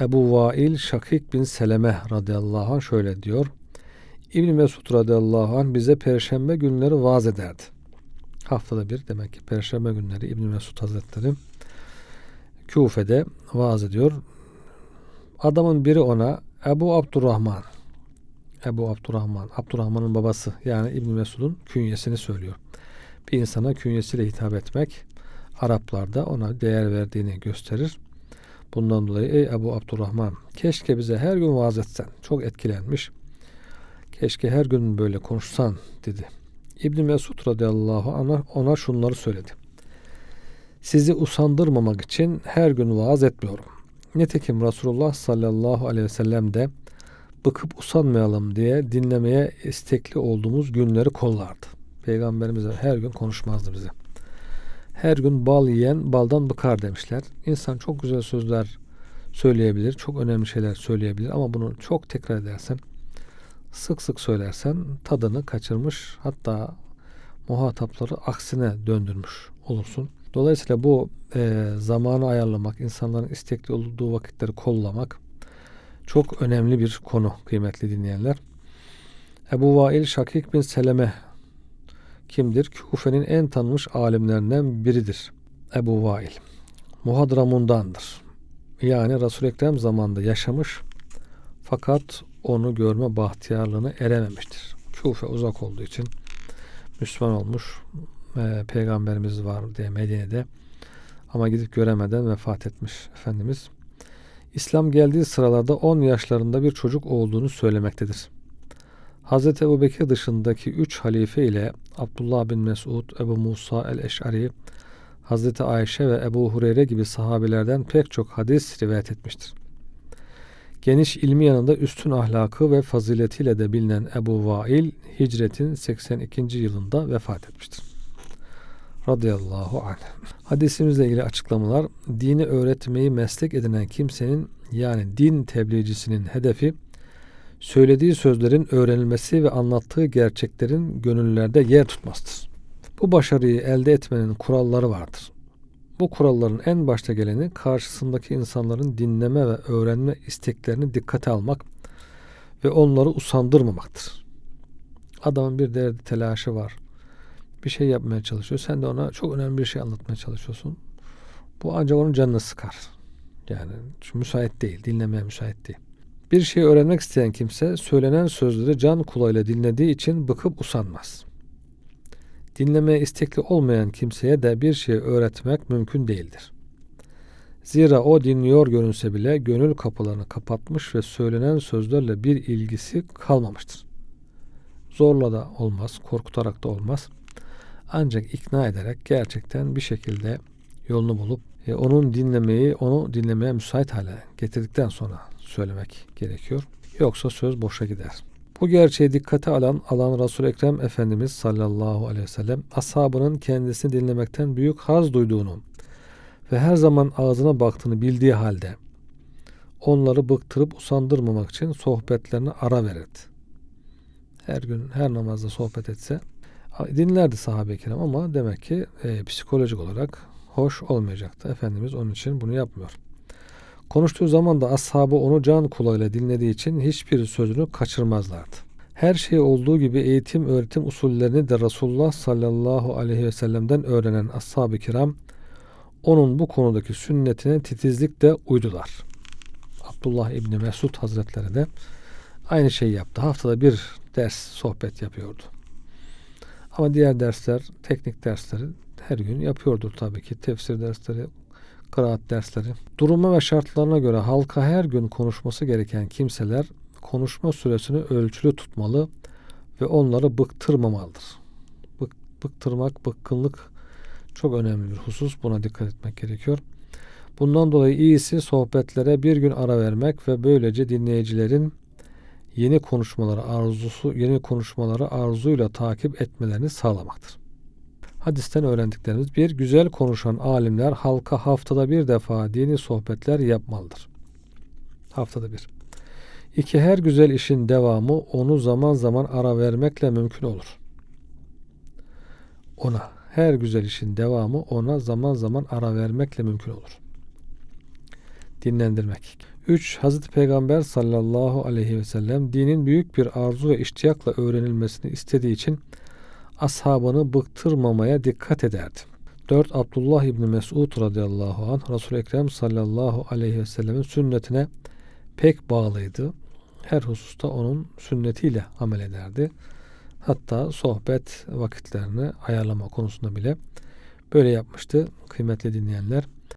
Ebu Vail Şakik bin Seleme radıyallahu anh şöyle diyor. İbn Mesud radıyallahu anh bize perşembe günleri vaaz ederdi. Haftada bir demek ki perşembe günleri İbn Mesud Hazretleri Küfe'de vaaz ediyor. Adamın biri ona Ebu Abdurrahman Ebu Abdurrahman, Abdurrahman'ın babası yani İbn Mesud'un künyesini söylüyor. Bir insana künyesiyle hitap etmek Araplarda ona değer verdiğini gösterir. Bundan dolayı ey Ebu Abdurrahman keşke bize her gün vaaz etsen. Çok etkilenmiş. Keşke her gün böyle konuşsan dedi. İbn Mesud radıyallahu anh ona şunları söyledi. Sizi usandırmamak için her gün vaaz etmiyorum. Nitekim Resulullah sallallahu aleyhi ve sellem de bıkıp usanmayalım diye dinlemeye istekli olduğumuz günleri kollardı. Peygamberimiz her gün konuşmazdı bize. Her gün bal yiyen baldan bıkar demişler. İnsan çok güzel sözler söyleyebilir, çok önemli şeyler söyleyebilir ama bunu çok tekrar edersen, sık sık söylersen tadını kaçırmış hatta muhatapları aksine döndürmüş olursun. Dolayısıyla bu e, zamanı ayarlamak, insanların istekli olduğu vakitleri kollamak çok önemli bir konu kıymetli dinleyenler. Ebu Vail Şakik bin Seleme kimdir? Kufe'nin en tanınmış alimlerinden biridir. Ebu Vail. Muhadramundandır. Yani Resul Ekrem zamanında yaşamış fakat onu görme bahtiyarlığını erememiştir. Kufe uzak olduğu için Müslüman olmuş. E, peygamberimiz var diye Medine'de ama gidip göremeden vefat etmiş Efendimiz. İslam geldiği sıralarda 10 yaşlarında bir çocuk olduğunu söylemektedir. Hz. Ebu Bekir dışındaki 3 halife ile Abdullah bin Mesud, Ebu Musa el-Eş'ari, Hz. Ayşe ve Ebu Hureyre gibi sahabelerden pek çok hadis rivayet etmiştir. Geniş ilmi yanında üstün ahlakı ve faziletiyle de bilinen Ebu Vail hicretin 82. yılında vefat etmiştir. Radıyallahu anh. Hadisimizle ilgili açıklamalar dini öğretmeyi meslek edinen kimsenin yani din tebliğcisinin hedefi söylediği sözlerin öğrenilmesi ve anlattığı gerçeklerin gönüllerde yer tutmasıdır. Bu başarıyı elde etmenin kuralları vardır. Bu kuralların en başta geleni karşısındaki insanların dinleme ve öğrenme isteklerini dikkate almak ve onları usandırmamaktır. Adamın bir derdi telaşı var. Bir şey yapmaya çalışıyor. Sen de ona çok önemli bir şey anlatmaya çalışıyorsun. Bu ancak onun canını sıkar. Yani müsait değil. Dinlemeye müsait değil. Bir şey öğrenmek isteyen kimse söylenen sözleri can kulağıyla dinlediği için bıkıp usanmaz. Dinlemeye istekli olmayan kimseye de bir şey öğretmek mümkün değildir. Zira o dinliyor görünse bile gönül kapılarını kapatmış ve söylenen sözlerle bir ilgisi kalmamıştır. Zorla da olmaz, korkutarak da olmaz. Ancak ikna ederek gerçekten bir şekilde yolunu bulup e, onun dinlemeyi, onu dinlemeye müsait hale getirdikten sonra söylemek gerekiyor. Yoksa söz boşa gider. Bu gerçeği dikkate alan alan Resul Ekrem Efendimiz sallallahu aleyhi ve sellem ashabının kendisini dinlemekten büyük haz duyduğunu ve her zaman ağzına baktığını bildiği halde onları bıktırıp usandırmamak için sohbetlerine ara verirdi. Her gün her namazda sohbet etse dinlerdi sahabe-i kiram ama demek ki e, psikolojik olarak hoş olmayacaktı. Efendimiz onun için bunu yapmıyor. Konuştuğu zaman da ashabı onu can kulağıyla dinlediği için hiçbir sözünü kaçırmazlardı. Her şey olduğu gibi eğitim öğretim usullerini de Resulullah sallallahu aleyhi ve sellem'den öğrenen ashab-ı kiram onun bu konudaki sünnetine titizlikle uydular. Abdullah İbni Mesud Hazretleri de aynı şeyi yaptı. Haftada bir ders sohbet yapıyordu. Ama diğer dersler, teknik dersleri her gün yapıyordur tabii ki. Tefsir dersleri, kıraat dersleri. Duruma ve şartlarına göre halka her gün konuşması gereken kimseler konuşma süresini ölçülü tutmalı ve onları bıktırmamalıdır. Bık, bıktırmak, bıkkınlık çok önemli bir husus. Buna dikkat etmek gerekiyor. Bundan dolayı iyisi sohbetlere bir gün ara vermek ve böylece dinleyicilerin yeni konuşmaları arzusu, yeni konuşmaları arzuyla takip etmelerini sağlamaktır. Hadisten öğrendiklerimiz bir güzel konuşan alimler halka haftada bir defa dini sohbetler yapmalıdır. Haftada bir. İki her güzel işin devamı onu zaman zaman ara vermekle mümkün olur. Ona her güzel işin devamı ona zaman zaman ara vermekle mümkün olur. Dinlendirmek. 3. Hazreti Peygamber sallallahu aleyhi ve sellem dinin büyük bir arzu ve iştiyakla öğrenilmesini istediği için ashabını bıktırmamaya dikkat ederdi. 4. Abdullah İbni Mesud radıyallahu anh Resul-i Ekrem sallallahu aleyhi ve sellemin sünnetine pek bağlıydı. Her hususta onun sünnetiyle amel ederdi. Hatta sohbet vakitlerini ayarlama konusunda bile böyle yapmıştı kıymetli dinleyenler.